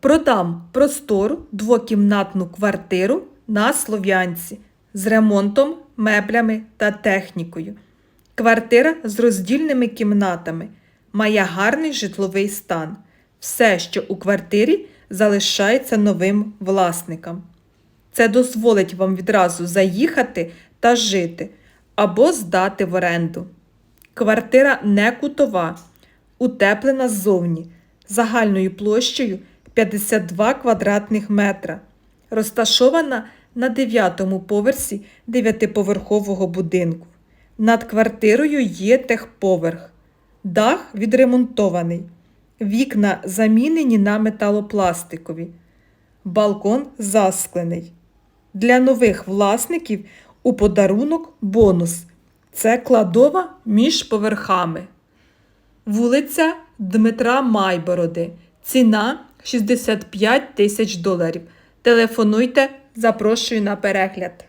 Продам простору двокімнатну квартиру на Слов'янці з ремонтом, меблями та технікою. Квартира з роздільними кімнатами має гарний житловий стан. Все, що у квартирі, залишається новим власникам. Це дозволить вам відразу заїхати та жити або здати в оренду. Квартира не кутова, утеплена ззовні, загальною площею 52 квадратних метра, розташована на 9-му поверсі 9-поверхового будинку. Над квартирою є техповерх. Дах відремонтований. Вікна замінені на металопластикові. Балкон засклений. Для нових власників у подарунок бонус. Це кладова між поверхами. Вулиця Дмитра Майбороди. Ціна 65 тисяч доларів. Телефонуйте, запрошую на перегляд.